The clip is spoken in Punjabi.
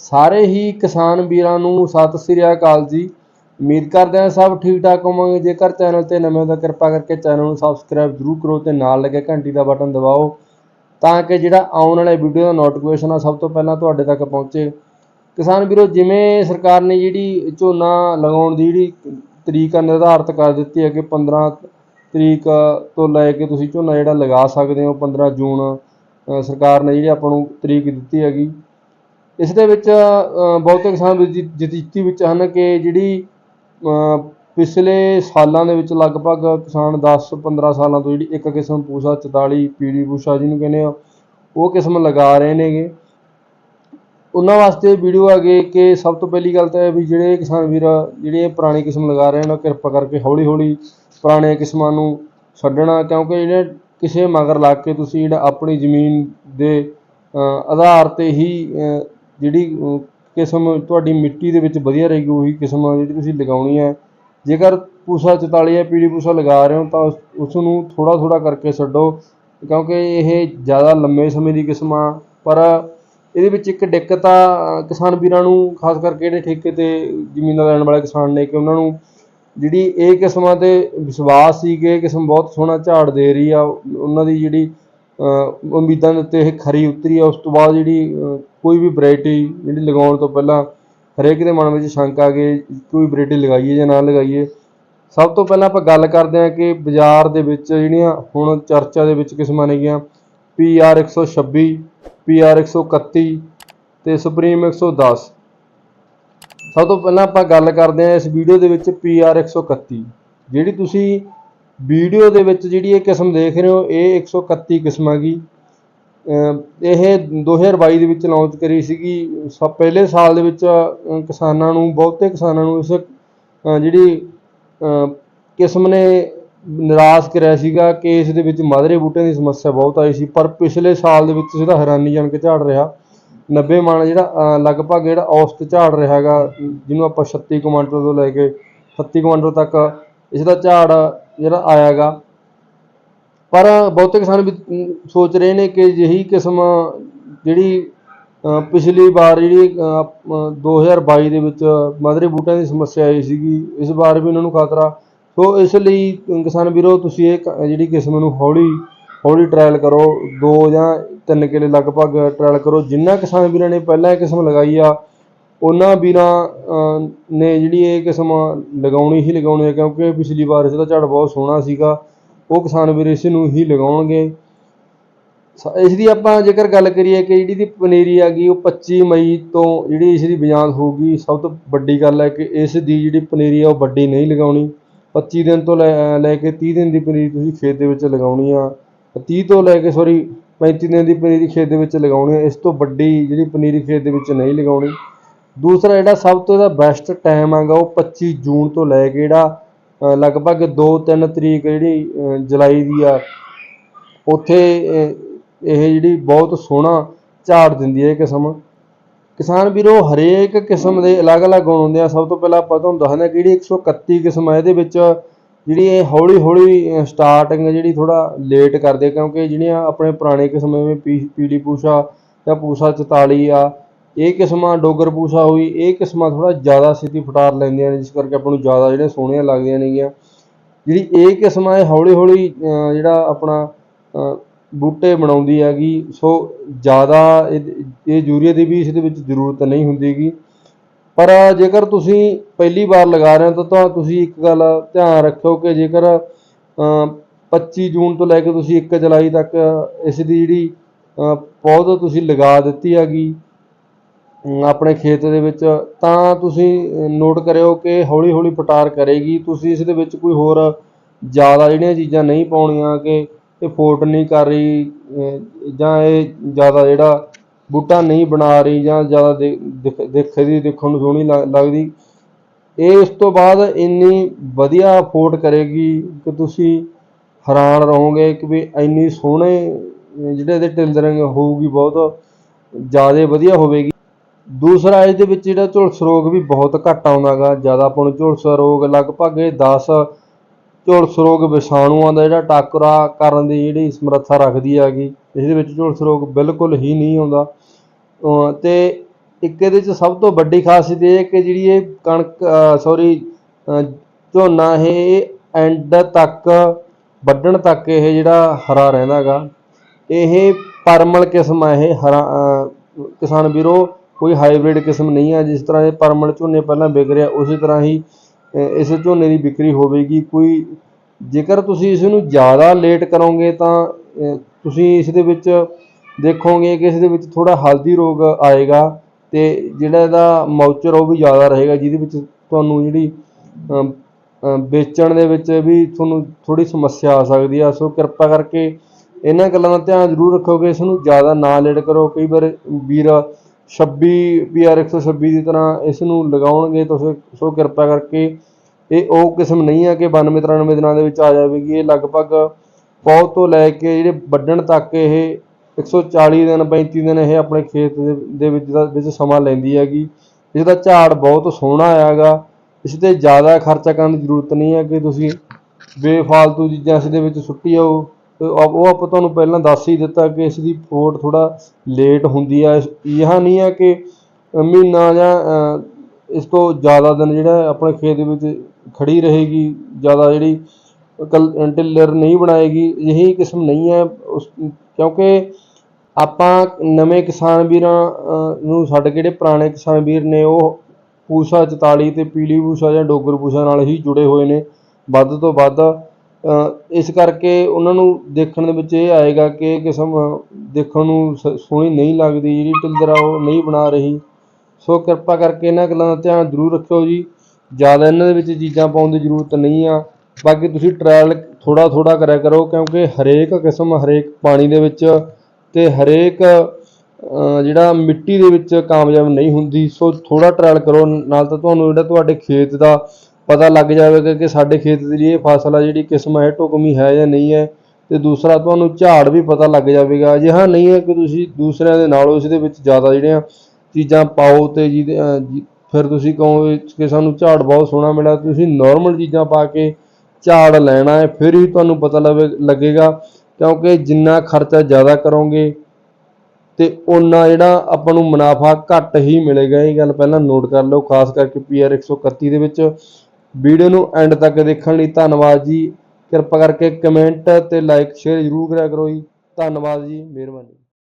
ਸਾਰੇ ਹੀ ਕਿਸਾਨ ਵੀਰਾਂ ਨੂੰ ਸਤਿ ਸ੍ਰੀ ਅਕਾਲ ਜੀ। ਉਮੀਦ ਕਰਦੇ ਹਾਂ ਸਭ ਠੀਕ ਠਾਕ ਹੋਵੋਗੇ। ਜੇਕਰ ਚੈਨਲ ਤੇ ਨਵੇਂ ਹੋ ਤਾਂ ਕਿਰਪਾ ਕਰਕੇ ਚੈਨਲ ਨੂੰ ਸਬਸਕ੍ਰਾਈਬ ਜ਼ਰੂਰ ਕਰੋ ਤੇ ਨਾਲ ਲੱਗੇ ਘੰਟੀ ਦਾ ਬਟਨ ਦਬਾਓ ਤਾਂ ਕਿ ਜਿਹੜਾ ਆਉਣ ਵਾਲੇ ਵੀਡੀਓ ਦਾ ਨੋਟੀਫਿਕੇਸ਼ਨ ਆ ਸਭ ਤੋਂ ਪਹਿਲਾਂ ਤੁਹਾਡੇ ਤੱਕ ਪਹੁੰਚੇ। ਕਿਸਾਨ ਵੀਰੋ, ਜਿਵੇਂ ਸਰਕਾਰ ਨੇ ਜਿਹੜੀ ਝੋਨਾ ਲਗਾਉਣ ਦੀ ਜਿਹੜੀ ਤਰੀਕ ਆ, ਨਿਰਧਾਰਤ ਕਰ ਦਿੱਤੀ ਹੈ ਕਿ 15 ਤਰੀਕ ਤੋਂ ਲੈ ਕੇ ਤੁਸੀਂ ਝੋਨਾ ਜਿਹੜਾ ਲਗਾ ਸਕਦੇ ਹੋ 15 ਜੂਨ ਸਰਕਾਰ ਨੇ ਜਿਹੜੀ ਆਪਾਂ ਨੂੰ ਤਰੀਕ ਦਿੱਤੀ ਹੈਗੀ। ਇਸ ਦੇ ਵਿੱਚ ਬਹੁਤੇ ਕਿਸਾਨ ਜੀ ਜਤੀਤੀ ਵਿੱਚ ਹਨ ਕਿ ਜਿਹੜੀ ਪਿਛਲੇ ਸਾਲਾਂ ਦੇ ਵਿੱਚ ਲਗਭਗ ਕਿਸਾਨ 10-15 ਸਾਲਾਂ ਤੋਂ ਜਿਹੜੀ ਇੱਕ ਕਿਸਮ ਪੂਸਾ 44 ਪੀੜੀ ਪੂਸਾ ਜਿਹਨੂੰ ਕਹਿੰਦੇ ਆ, ਉਹ ਕਿਸਮ ਲਗਾ ਰਹੇ ਨੇਗੇ। ਉਹਨਾਂ ਵਾਸਤੇ ਵੀਡੀਓ ਆ ਗਈ ਕਿ ਸਭ ਤੋਂ ਪਹਿਲੀ ਗੱਲ ਤਾਂ ਇਹ ਵੀ ਜਿਹੜੇ ਕਿਸਾਨ ਵੀਰ, ਜਿਹੜੇ ਪੁਰਾਣੀ ਕਿਸਮ ਲਗਾ ਰਹੇ ਨੇ ਕਿਰਪਾ ਕਰਕੇ ਹੌਲੀ ਹੌਲੀ ਪੁਰਾਣੇ ਕਿਸਮਾਂ ਨੂੰ ਛੱਡਣਾ, ਕਿਉਂਕਿ ਜਿਹੜੇ ਕਿਸੇ ਮਗਰ ਲੱਗ ਕੇ ਤੁਸੀਂ ਜਿਹੜਾ ਆਪਣੀ ਜ਼ਮੀਨ ਦੇ ਆਧਾਰ ਤੇ ਹੀ ਜਿਹੜੀ ਕਿਸਮ ਤੁਹਾਡੀ ਮਿੱਟੀ ਦੇ ਵਿੱਚ ਵਧੀਆ ਰਹੇਗੀ, ਉਹੀ ਕਿਸਮ ਜਿਹੜੀ ਤੁਸੀਂ ਲਗਾਉਣੀ ਹੈ। ਜੇਕਰ ਪੂਸਾ 44 ਜਾਂ ਪੀੜੀ ਪੂਸਾ ਲਗਾ ਰਹੇ ਹੋ, ਤਾਂ ਉਸ ਨੂੰ ਥੋੜ੍ਹਾ ਥੋੜ੍ਹਾ ਕਰਕੇ ਛੱਡੋ, ਕਿਉਂਕਿ ਇਹ ਜ਼ਿਆਦਾ ਲੰਮੇ ਸਮੇਂ ਦੀ ਕਿਸਮ ਆ। ਪਰ ਇਹਦੇ ਵਿੱਚ ਇੱਕ ਦਿੱਕਤ ਆ, ਕਿਸਾਨ ਵੀਰਾਂ ਨੂੰ, ਖਾਸ ਕਰਕੇ ਜਿਹੜੇ ਠੇਕੇ ਤੇ ਜ਼ਮੀਨਾਂ ਲੈਣ ਵਾਲੇ ਕਿਸਾਨ ਨੇ, ਕਿ ਉਹਨਾਂ ਨੂੰ ਜਿਹੜੀ ਇਹ ਕਿਸਮਾਂ ਤੇ ਵਿਸ਼ਵਾਸ ਸੀ ਕਿ ਇਹ ਕਿਸਮ ਬਹੁਤ ਸੋਹਣਾ ਝਾੜ ਦੇ ਰਹੀ ਆ, ਉਹਨਾਂ ਦੀ ਜਿਹੜੀ ਉਮੀਦਾਂ ਦੇ ਉੱਤੇ ਇਹ ਖਰੀ ਉਤਰੀ ਆ, ਉਸ ਤੋਂ ਬਾਅਦ ਜਿਹੜੀ ਕੋਈ ਵੀ ਵੈਰਾਈਟੀ ਜਿਹੜੀ ਲਗਾਉਣ ਤੋਂ ਪਹਿਲਾਂ ਹਰੇਕ ਦੇ ਮਨ ਵਿੱਚ ਸ਼ੰਕਾ ਕਿ ਕੋਈ ਵੈਰਾਈਟੀ ਲਗਾਈਏ ਜਾਂ ਨਾ ਲਗਾਈਏ। ਸਭ ਤੋਂ ਪਹਿਲਾਂ ਆਪਾਂ ਗੱਲ ਕਰਦੇ ਹਾਂ ਕਿ ਬਾਜ਼ਾਰ ਦੇ ਵਿੱਚ ਜਿਹੜੀਆਂ ਹੁਣ ਚਰਚਾ ਦੇ ਵਿੱਚ ਕਿਸਮਾਂ ਨੇਗੀਆਂ, PR 126 PR 131 ਤੇ ਸੁਪਰੀਮ 110 ਸਭ ਤੋਂ ਪਹਿਲਾਂ ਆਪਾਂ ਗੱਲ ਕਰਦੇ ਹਾਂ ਇਸ ਵੀਡੀਓ ਦੇ ਵਿੱਚ PR 131 ਜਿਹੜੀ ਤੁਸੀਂ ਵੀਡੀਓ ਦੇ ਵਿੱਚ ਜਿਹੜੀ ਇਹ ਕਿਸਮ ਦੇਖ ਰਹੇ ਹੋ, ਇਹ 131 ਕਿਸਮ ਹੈਗੀ ਅਮ ਇਹ 2022 ਦੇ ਵਿੱਚ ਲਾਂਚ ਕਰੀ ਸੀਗੀ। ਸਭ ਪਹਿਲੇ ਸਾਲ ਦੇ ਵਿੱਚ ਕਿਸਾਨਾਂ ਨੂੰ, ਬਹੁਤੇ ਕਿਸਾਨਾਂ ਨੂੰ ਇਸ ਜਿਹੜੀ ਕਿਸਮ ਨੇ ਨਿਰਾਸ਼ ਕਰਿਆ ਸੀਗਾ ਕਿ ਇਸ ਦੇ ਵਿੱਚ ਮਾਦਰੇ ਬੂਟਿਆਂ ਦੀ ਸਮੱਸਿਆ ਬਹੁਤ ਆਈ ਸੀ। ਪਰ ਪਿਛਲੇ ਸਾਲ ਦੇ ਵਿੱਚ ਇਹਦਾ ਹੈਰਾਨੀਜਨਕ ਝਾੜ ਰਿਹਾ 90 ਮਣ ਜਿਹੜਾ ਲਗਭਗ ਜਿਹੜਾ ਔਸਤ ਝਾੜ ਰਿਹਾ ਹੈਗਾ, ਜਿਹਨੂੰ ਆਪਾਂ 36 ਕੁਇੰਟਲ ਤੋਂ ਲੈ ਕੇ 37 ਕੁਇੰਟਲ ਤੱਕ ਇਸ ਦਾ ਝਾੜ ਜਿਹੜਾ ਆਇਆਗਾ। ਪਰ ਬਹੁਤੇ ਕਿਸਾਨ ਵੀ ਸੋਚ ਰਹੇ ਨੇ ਕਿ ਜਿਹੀ ਕਿਸਮ ਜਿਹੜੀ ਪਿਛਲੀ ਵਾਰ ਜਿਹੜੀ ਅ, ਅ, 2022 ਦੇ ਵਿੱਚ ਮਧਰੇ ਬੂਟਿਆਂ ਦੀ ਸਮੱਸਿਆ ਆਈ ਸੀਗੀ ਇਸ ਵਾਰ ਵੀ ਉਹਨਾਂ ਨੂੰ ਖਤਰਾ। ਸੋ ਇਸ ਲਈ ਕਿਸਾਨ ਵੀਰੋ ਤੁਸੀਂ ਇਹ ਕ- ਜਿਹੜੀ ਕਿਸਮ ਨੂੰ ਹੌਲੀ ਹੌਲੀ ਟਰਾਇਲ ਕਰੋ ਦੋ ਜਾਂ ਤਿੰਨ ਕਿਲੇ ਲਗਭਗ ਟਰਾਇਲ ਕਰੋ। ਜਿੰਨਾ ਕਿਸਾਨ ਵੀਰਾਂ ਨੇ ਪਹਿਲਾਂ ਇਹ ਕਿਸਮ ਲਗਾਈ ਆ ਉਹਨਾਂ ਵੀਰਾਂ ਨੇ ਜਿਹੜੀ ਇਹ ਕਿਸਮ ਲਗਾਉਣੀ ਹੀ ਲਗਾਉਣੀ ਹੈ, ਕਿਉਂਕਿ ਪਿਛਲੀ ਵਾਰ ਇਸ ਦਾ ਝਾੜ ਬਹੁਤ ਸੋਹਣਾ ਸੀਗਾ, ਉਹ ਕਿਸਾਨ ਵੀਰ ਇਸ ਨੂੰ ਹੀ ਲਗਾਉਣਗੇ। ਸ- ਇਸ ਦੀ ਆਪਾਂ ਜੇਕਰ ਗੱਲ ਕਰੀਏ ਕਿ ਜਿਹੜੀ ਦੀ ਪਨੀਰੀ ਆ ਗਈ, ਉਹ 25 ਮਈ ਤੋਂ ਜਿਹੜੀ ਇਸ ਦੀ ਬਜਾਂਦ ਹੋਊਗੀ, ਸਭ ਤੋਂ ਵੱਡੀ ਗੱਲ ਹੈ ਕਿ ਇਸ ਦੀ ਜਿਹੜੀ ਪਨੀਰੀ ਆ, ਉਹ ਵੱਡੀ ਨਹੀਂ ਲਗਾਉਣੀ। 25 ਦਿਨ ਤੋਂ ਲੈ ਲੈ ਕੇ 30 ਦਿਨ ਦੀ ਪਨੀਰੀ ਤੁਸੀਂ ਖੇਤ ਦੇ ਵਿੱਚ ਲਗਾਉਣੀ ਆ। 30 ਤੋਂ ਲੈ ਕੇ, ਸੌਰੀ 35 ਦਿਨ ਦੀ ਪਨੀਰੀ ਖੇਤ ਦੇ ਵਿੱਚ ਲਗਾਉਣੀ ਆ। ਇਸ ਤੋਂ ਵੱਡੀ ਜਿਹੜੀ ਪਨੀਰੀ ਖੇਤ ਦੇ ਵਿੱਚ ਨਹੀਂ ਲਗਾਉਣੀ। ਦੂਸਰਾ ਜਿਹੜਾ ਸਭ ਤੋਂ ਇਹਦਾ ਬੈਸਟ ਟਾਈਮ ਹੈਗਾ ਉਹ 25 ਜੂਨ ਤੋਂ ਲੈ ਕੇ ਜਿਹੜਾ ਲਗਭਗ 2-3 ਤਰੀਕ ਜਿਹੜੀ ਜੁਲਾਈ ਦੀ ਆ, ਉੱਥੇ ਇਹ ਜਿਹੜੀ ਬਹੁਤ ਸੋਹਣਾ ਝਾੜ ਦਿੰਦੀ ਹੈ ਇਹ ਕਿਸਮ। ਕਿਸਾਨ ਵੀਰੋ, ਹਰੇਕ ਕਿਸਮ ਦੇ ਅਲੱਗ-ਅਲੱਗ ਗੁਣ ਹੁੰਦੇ ਆ। ਸਭ ਤੋਂ ਪਹਿਲਾਂ ਆਪਾਂ ਤੁਹਾਨੂੰ ਦੱਸਦੇ ਹਾਂ ਕਿ ਜਿਹੜੀ 131 ਕਿਸਮ ਹੈ ਇਹਦੇ ਵਿੱਚ ਜਿਹੜੀ ਇਹ ਹੌਲੀ-ਹੌਲੀ ਸਟਾਰਟਿੰਗ ਜਿਹੜੀ ਥੋੜਾ ਲੇਟ ਕਰਦੇ ਕਿਉਂਕਿ ਜਿਹੜੀਆਂ ਆਪਣੇ ਪੁਰਾਣੇ ਕਿਸਮ ਜਿਵੇਂ ਪੀ- ਪੀਲੀ ਪੂਸਾ ਜਾਂ ਪੂਸਾ 44 ਆ ਇਹ ਕਿਸਮਾਂ ਡੋਗਰ ਪੂਸਾ ਹੋਈ ਇਹ ਕਿਸਮਾਂ ਥੋੜਾ ਜ਼ਿਆਦਾ ਛੇਤੀ ਫਟਾਰ ਲੈਂਦੀਆਂ ਨੇ ਜਿਸ ਕਰਕੇ ਆਪਾਂ ਨੂੰ ਜ਼ਿਆਦਾ ਜਿਹੜੀਆਂ ਸੋਹਣੀਆਂ ਲੱਗਦੀਆਂ ਨੇਗੀਆਂ। ਜਿਹੜੀ ਇਹ ਕਿਸਮਾਂ ਇਹ ਹੌਲੀ-ਹੌਲੀ ਜਿਹੜਾ ਆਪਣਾ ਬੂਟੇ ਬਣਾਉਂਦੀ ਹੈਗੀ ਸੋ ਜ਼ਿਆਦਾ ਇਹ ਇਹ ਯੂਰੀਆ ਦੀ ਵੀ ਇਸ ਦੇ ਵਿੱਚ ਜ਼ਰੂਰਤ ਨਹੀਂ ਹੁੰਦੀਗੀ। ਪਰ ਜੇਕਰ ਤੁਸੀਂ ਪਹਿਲੀ ਵਾਰ ਲਗਾ ਰਹੇ ਹੋ ਤਾਂ ਤੁਸੀਂ ਇੱਕ ਗੱਲ ਧਿਆਨ ਰੱਖਿਓ ਕਿ ਜੇਕਰ ਅ, 25 ਜੂਨ ਤੋਂ ਲੈ ਕੇ ਤੁਸੀਂ 1 ਜੁਲਾਈ ਤੱਕ ਇਸ ਦੀ ਜਿਹੜੀ ਅ, ਪੌਦ ਤੁਸੀਂ ਲਗਾ ਦਿੱਤੀ ਹੈਗੀ ਆਪਣੇ ਖੇਤ ਦੇ ਵਿੱਚ, ਤਾਂ ਤੁਸੀਂ ਨੋਟ ਕਰਿਓ ਕਿ ਹੌਲੀ ਹੌਲੀ ਪਟਾਰ ਕਰੇਗੀ। ਤੁਸੀਂ ਇਸ ਦੇ ਵਿੱਚ ਕੋਈ ਹੋਰ ਜ਼ਿਆਦਾ ਜਿਹੜੀਆਂ ਚੀਜ਼ਾਂ ਨਹੀਂ ਪਾਉਣੀਆਂ ਕਿ ਇਹ ਫੋਟ ਨਹੀਂ ਕਰ ਰਹੀ ਜਾਂ ਇਹ ਜ਼ਿਆਦਾ ਜਿਹੜਾ ਬੂਟਾ ਨਹੀਂ ਬਣਾ ਰਹੀ, ਜਾਂ ਜ਼ਿਆਦਾ ਦੇ- ਦਿਖ- ਦਿਖ ਦੇਖਣ ਨੂੰ ਸੋਹਣੀ ਲੱਗ- ਲੱਗਦੀ। ਇਹ ਉਸ ਤੋਂ ਬਾਅਦ ਇੰਨੀ ਵਧੀਆ ਫੋਟ ਕਰੇਗੀ ਕਿ ਤੁਸੀਂ ਹੈਰਾਨ ਰਹੋਗੇ ਕਿ ਵੀ ਇੰਨੀ ਸੋਹਣੇ, ਜਿਹੜੇ ਇਹਦੇ ਟਿਲਰਿੰਗ ਹੋਊਗੀ ਬਹੁਤ, ਜ਼ਿਆਦਾ ਵਧੀਆ ਹੋਵੇਗੀ। ਦੂਸਰਾ ਇਸ ਦੇ ਵਿੱਚ ਜਿਹੜਾ ਝੁਲਸ ਰੋਗ ਵੀ ਬਹੁਤ ਘੱਟ ਆਉਂਦਾ ਗਾ ਜ਼ਿਆਦਾ ਆਪਾਂ ਨੂੰ ਝੁਲਸ ਰੋਗ ਲਗਭਗ ਇਹ 10 ਝੁਲਸ ਰੋਗ ਵਿਸ਼ਾਣੂਆਂ ਦਾ ਜਿਹੜਾ ਟਾਕਰਾ ਕਰਨ ਦੀ ਜਿਹੜੀ ਸਮਰੱਥਾ ਰੱਖਦੀ ਹੈਗੀ ਇਸ ਦੇ ਵਿੱਚ ਝੁਲਸ ਰੋਗ ਬਿਲਕੁਲ ਹੀ ਨਹੀਂ ਆਉਂਦਾ। ਅਹ ਤੇ ਇੱਕ ਇਹਦੇ ਚ ਸਭ ਤੋਂ ਵੱਡੀ ਖਾਸੀਅਤ ਇਹ ਹੈ ਕਿ ਜਿਹੜੀ ਇਹ ਕਣਕ ਸੌਰੀ ਝੋਨਾ ਇਹ ਐਂਡ ਤੱਕ, ਵੱਢਣ ਤੱਕ ਇਹ ਜਿਹੜਾ ਹਰਾ ਰਹਿੰਦਾ ਗਾ ਇਹ ਪਰਮਲ ਕਿਸਮ ਹੈ ਇਹ, ਹਰਾ ਕਿਸਾਨ ਵੀਰੋ ਕੋਈ ਹਾਈਬ੍ਰਿਡ ਕਿਸਮ ਨਹੀਂ ਹੈ ਜਿਸ ਤਰ੍ਹਾਂ ਇਹ ਪਰਮਲ ਝੋਨੇ ਪਹਿਲਾਂ ਵਿਕ ਰਿਹਾ, ਉਸੇ ਤਰ੍ਹਾਂ ਹੀ ਇਸ ਝੋਨੇ ਦੀ ਵਿਕਰੀ ਹੋਵੇਗੀ। ਕੋਈ, ਜੇਕਰ ਤੁਸੀਂ ਇਸ ਨੂੰ ਜ਼ਿਆਦਾ ਲੇਟ ਕਰੋਗੇ ਤਾਂ ਤੁਸੀਂ ਇਸ ਦੇ ਵਿੱਚ ਦੇਖੋਗੇ ਕਿ ਇਸ ਦੇ ਵਿੱਚ ਥੋੜਾ ਹਲਦੀ ਰੋਗ ਆਏਗਾ ਤੇ ਜਿਹੜਾ ਇਹਦਾ ਮੌਚਰ ਉਹ ਵੀ ਜ਼ਿਆਦਾ ਰਹੇਗਾ, ਜਿਹਦੇ ਵਿੱਚ ਤੁਹਾਨੂੰ ਜਿਹੜੀ ਵੇਚਣ ਦੇ ਵਿੱਚ ਵੀ ਤੁਹਾਨੂੰ ਥੋੜੀ ਸਮੱਸਿਆ ਆ ਸਕਦੀ ਆ। ਸੋ ਕਿਰਪਾ ਕਰਕੇ ਇਹਨਾਂ ਗੱਲਾਂ ਦਾ ਧਿਆਨ ਜ਼ਰੂਰ ਰੱਖੋਗੇ, ਇਸ ਨੂੰ ਜ਼ਿਆਦਾ ਨਾ ਲੇਟ ਕਰੋ। ਕਈ ਵਾਰ ਵੀਰ 26 PR 126 ਦੀ ਤਰ੍ਹਾਂ ਇਸ ਨੂੰ ਲਗਾਉਣਗੇ ਤੁਸੀਂ ਸੋ ਕਿਰਪਾ ਕਰਕੇ ਇਹ ਉਹ ਕਿਸਮ ਨਹੀਂ ਆ ਕਿ 92 93 ਦਿਨਾਂ ਦੇ ਵਿੱਚ ਆ ਜਾਵੇਗੀ। ਇਹ ਲਗਭਗ ਪੌਦ ਤੋਂ ਲੈ ਕੇ ਜਿਹੜੇ ਵੱਢਣ ਤੱਕ ਇਹ 140 ਦਿਨ 35 ਦਿਨ ਇਹ ਆਪਣੇ ਖੇਤ ਦੇ- ਵਿੱਚ ਦਾ ਵਿੱਚ ਸਮਾਂ ਲੈਂਦੀ ਹੈਗੀ। ਇਸ ਦਾ ਝਾੜ ਬਹੁਤ ਸੋਹਣਾ ਆਇਆਗਾ ਇਸ ਤੇ ਜ਼ਿਆਦਾ ਖਰਚਾ ਕਰਨ ਦੀ ਜ਼ਰੂਰਤ ਨਹੀਂ ਹੈ ਕਿ ਤੁਸੀਂ ਬੇਫਾਲਤੂ ਚੀਜ਼ਾਂ ਇਸ ਦੇ ਵਿੱਚ ਸੁੱਟੀ ਆਓ ਉਹ ਉਹ ਆਪਾਂ ਤੁਹਾਨੂੰ ਪਹਿਲਾਂ ਦੱਸ ਹੀ ਦਿੱਤਾ ਕਿ ਇਸ ਦੀ ਫੋਟ ਥੋੜਾ ਲੇਟ ਹੁੰਦੀ ਆ। ਇਹ ਨਹੀਂ ਹੈ ਕਿ ਮਹੀਨਾ ਜਾਂ ਇਸ ਤੋਂ ਜ਼ਿਆਦਾ ਦਿਨ ਜਿਹੜਾ ਆਪਣੇ ਖੇਤ ਦੇ ਵਿੱਚ ਖੜੀ ਰਹੇਗੀ, ਜ਼ਿਆਦਾ ਜਿਹੜੀ ਕਲ ਟਿੱਲਰ ਨਹੀਂ ਬਣਾਏਗੀ, ਇਹੀ ਕਿਸਮ ਨਹੀਂ ਹੈ। ਉਸ ਕਿਉਂਕਿ ਆਪਾਂ ਨਵੇਂ ਕਿਸਾਨ ਵੀਰਾਂ ਨੂੰ ਸਾਡੇ ਜਿਹੜੇ ਪੁਰਾਣੇ ਕਿਸਾਨ ਵੀਰ ਨੇ, ਉਹ ਪੂਸਾ 44 ਤੇ ਪੀਲੀ ਪੂਸਾ ਜਾਂ ਡੋਗਰ ਪੂਸਾ ਨਾਲ ਹੀ ਜੁੜੇ ਹੋਏ ਨੇ। ਵੱਧ ਤੋਂ ਵੱਧ ਇਸ ਕਰਕੇ ਉਹਨਾਂ ਨੂੰ ਦੇਖਣ ਦੇ ਵਿੱਚ ਇਹ ਆਏਗਾ ਕਿ ਇਹ ਕਿਸਮ ਦੇਖਣ ਨੂੰ ਸ- ਸੋਹਣੀ ਨਹੀਂ ਲੱਗਦੀ, ਜਿਹੜੀ ਟਿੱਲਰ ਆ ਉਹ ਨਹੀਂ ਬਣਾ ਰਹੀ। ਸੋ ਕਿਰਪਾ ਕਰਕੇ ਇਹਨਾਂ ਗੱਲਾਂ ਦਾ ਧਿਆਨ ਜ਼ਰੂਰ ਰੱਖਿਓ ਜੀ। ਜ਼ਿਆਦਾ ਇਹਨਾਂ ਦੇ ਵਿੱਚ ਚੀਜ਼ਾਂ ਪਾਉਣ ਦੀ ਜ਼ਰੂਰਤ ਨਹੀਂ ਆ। ਬਾਕੀ ਤੁਸੀਂ ਟਰਾਇਲ ਥੋੜਾ ਥੋੜਾ ਕਰਿਆ ਕਰੋ, ਕਿਉਂਕਿ ਹਰੇਕ ਕਿਸਮ, ਹਰੇਕ ਪਾਣੀ ਦੇ ਵਿੱਚ ਤੇ ਹਰੇਕ ਜਿਹੜਾ ਮਿੱਟੀ ਦੇ ਵਿੱਚ ਕਾਮਯਾਬ ਨਹੀਂ ਹੁੰਦੀ। ਸੋ ਥੋੜਾ ਟਰਾਇਲ ਕਰੋ। ਨਾਲ ਤਾਂ ਤੁਹਾਨੂੰ ਜਿਹੜਾ ਤੁਹਾਡੇ ਖੇਤ ਦਾ ਪਤਾ ਲੱਗ ਜਾਵੇਗਾ ਕਿ ਸਾਡੇ ਖੇਤ ਦੀ ਇਹ ਫਸਲ ਆ, ਜਿਹੜੀ ਕਿਸਮ ਹੈ ਢੁਕਵੀਂ ਹੈ ਜਾਂ ਨਹੀਂ ਹੈ। ਤੇ ਦੂਸਰਾ, ਤੁਹਾਨੂੰ ਝਾੜ ਵੀ ਪਤਾ ਲੱਗ ਜਾਵੇਗਾ। ਅਜਿਹਾ ਨਹੀਂ ਹੈ, ਕਿ ਤੁਸੀਂ ਦੂਸਰਿਆਂ ਦੇ ਨਾਲੋਂ ਇਸ ਦੇ ਵਿੱਚ ਜ਼ਿਆਦਾ ਜਿਹੜੀਆਂ ਚੀਜ਼ਾਂ ਪਾਓ ਤੇ ਜਿਹਦੇ ਫਿਰ ਤੁਸੀਂ ਕਹੋਗੇ ਕਿ ਸਾਨੂੰ ਝਾੜ ਬਹੁਤ ਸੋਹਣਾ ਮਿਲਿਆ ਤੁਸੀਂ ਨਾਰਮਲ ਚੀਜ਼ਾਂ ਪਾ ਕੇ ਝਾੜ ਲੈਣਾ ਹੈ, ਫਿਰ ਹੀ ਤੁਹਾਨੂੰ ਪਤਾ ਲਵੇ, ਲੱਗੇਗਾ। ਕਿਉਂਕਿ ਜਿੰਨਾ ਖਰਚਾ ਜ਼ਿਆਦਾ ਕਰੋਗੇ ਤੇ ਉਹਨਾਂ ਜਿਹੜਾ ਆਪਾਂ ਨੂੰ ਮੁਨਾਫਾ ਘੱਟ ਹੀ ਮਿਲੇਗਾ, ਇਹ ਗੱਲ ਪਹਿਲਾਂ ਨੋਟ ਕਰ ਲਓ, ਖਾਸ ਕਰਕੇ ਪੀਆਰ 131 ਦੇ ਵਿੱਚ। ਵੀਡੀਓ ਨੂੰ ਐਂਡ ਤੱਕ ਦੇਖਣ ਲਈ ਧੰਨਵਾਦ ਜੀ। ਕਿਰਪਾ ਕਰਕੇ ਕਮੈਂਟ ਤੇ ਲਾਈਕ, ਸ਼ੇਅਰ ਜ਼ਰੂਰ ਕਰਿਆ ਕਰੋ ਜੀ। ਧੰਨਵਾਦ ਜੀ, ਮਿਹਰਬਾਨੀ।